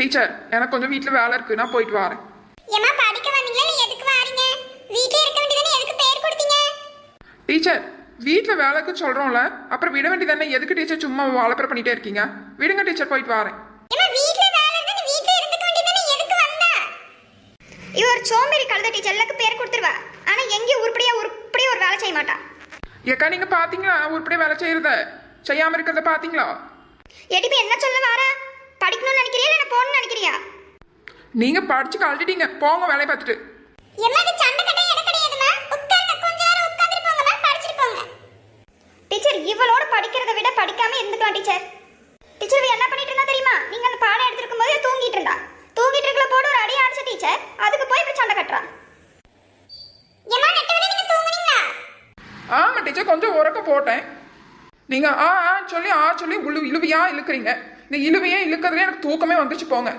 Teacher எனக்கு கொஞ்சம் வீட்டில் வேலை இருக்கு. நான் போயிட்டு வரேன். ஏமா படிக்க வந்தீங்களா? இல்ல எதுக்கு வாரீங்க? வீட்லயே இருக்க வேண்டியதானே எதுக்கு பேர் கொடுத்தீங்க? டீச்சர் வீட்டில் வேலைக்கு சொல்கிறோம்ல அப்புறம் விட வேண்டியதானே எதுக்கு டீச்சர் சும்மா வாழப்பற பண்ணிட்டே இருக்கீங்க? விடுங்க டீச்சர் போயிட்டு வரேன். வீட்ல வீட்ல இவ ஒரு சோம்பேறி கழுத டீச்சர் எல்லாருக்கும் பேர் கொடுத்துருவா. ஆனா எங்கேயும் உருப்படியா உருப்படியா ஒரு வேலை செய்ய மாட்டா. ஏக்கா நீங்கள் பார்த்தீங்களா உருப்படியே வேலை செய்கிறத செய்யாமல் இருக்கிறத பார்த்தீங்களா எடிப்பி என்ன சொல்ல வார? நீங்கள் படிச்சு கழட்டிட்டீங்க. போங்க வேலையை பார்த்துட்டு. டீச்சர் இவளோட படிக்கிறதை விட படிக்காம இருந்துக்கலாம் டீச்சர். டீச்சர் என்ன பண்ணிட்டு இருந்தா தெரியுமா? நீங்க அந்த பாடம் எடுத்திருக்கும் போது தூங்கிட்டு இருந்தா. தூங்கிட்டு இருக்கல போட்டு ஒரு அடி அடிச்ச டீச்சர் அதுக்கு போய் இப்படி சண்டை கட்டுறா. ஏமா நெட்டவனே நீங்க தூங்குனீங்களா? ஆமாம் டீச்சர் கொஞ்சம் உறக்க போட்டேன். நீங்கள் ஆ ஆ சொல்லி ஆ சொல்லி உழு இழுவையா இழுக்கிறீங்க. இந்த இழுவையே இழுக்கிறதுலே எனக்கு தூக்கமே வந்துச்சு போங்க.